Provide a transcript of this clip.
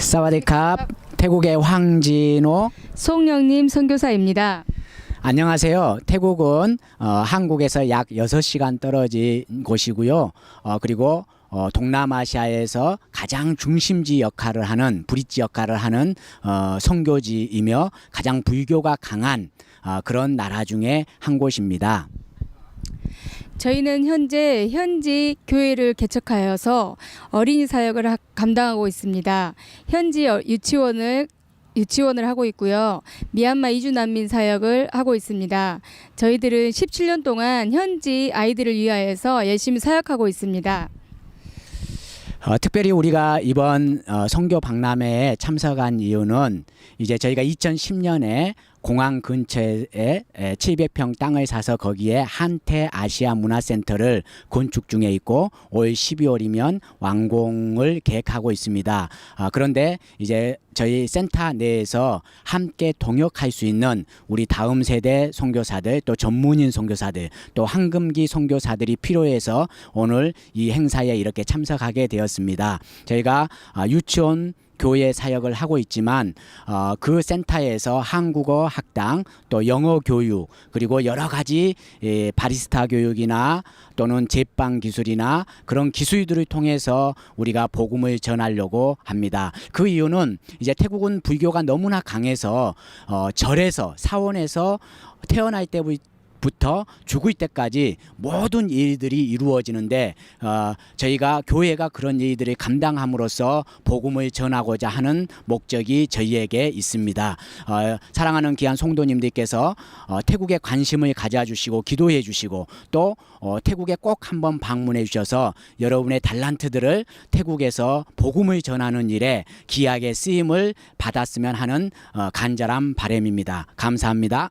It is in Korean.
사와디캅 태국의 황진호 송영님 선교사입니다. 안녕하세요. 태국은 어, 한국에서 약 6시간 떨어진 곳이고요. 어, 그리고 어, 동남아시아에서 가장 중심지 역할을 하는 브릿지 역할을 하는 어, 선교지이며 가장 불교가 강한 어, 그런 나라 중에 한 곳입니다. 저희는 현재 현지 교회를 개척하여서 어린이 사역을 하- 감당하고 있습니다. 현지 어- 유치원을 유치원을 하고 있고요. 미얀마 이주 난민 사역을 하고 있습니다. 저희들은 17년 동안 현지 아이들을 위하여서 열심히 사역하고 있습니다. 어, 특별히 우리가 이번 어, 선교 박람회에 참석한 이유는 이제 저희가 2010년에 공항 근처에 에, 700평 땅을 사서 거기에 한태 아시아 문화센터를 건축 중에 있고 올 12월이면 완공을 계획하고 있습니다. 아, 그런데 이제 저희 센터 내에서 함께 동역할 수 있는 우리 다음 세대 선교사들 또 전문인 선교사들 또 황금기 선교사들이 필요해서 오늘 이 행사에 이렇게 참석하게 되었습니다. 저희가 아, 유치원 교회 사역을 하고 있지만 어, 그 센터에서 한국어 학당 또 영어 교육 그리고 여러 가지 예, 바리스타 교육이나 또는 제빵 기술이나 그런 기술들을 통해서 우리가 복음을 전하려고 합니다. 그 이유는 이제 태국은 불교가 너무나 강해서 어, 절에서 사원에서 태어날 때부터 부터 죽을 때까지 모든 일들이 이루어지는데 어, 저희가 교회가 그런 일들을 감당함으로써 복음을 전하고자 하는 목적이 저희에게 있습니다. 어, 사랑하는 귀한 성도님들께서 어, 태국에 관심을 가져주시고 기도해 주시고 또 어, 태국에 꼭 한번 방문해 주셔서 여러분의 달란트들을 태국에서 복음을 전하는 일에 귀하게 쓰임을 받았으면 하는 어, 간절한 바람입니다. 감사합니다.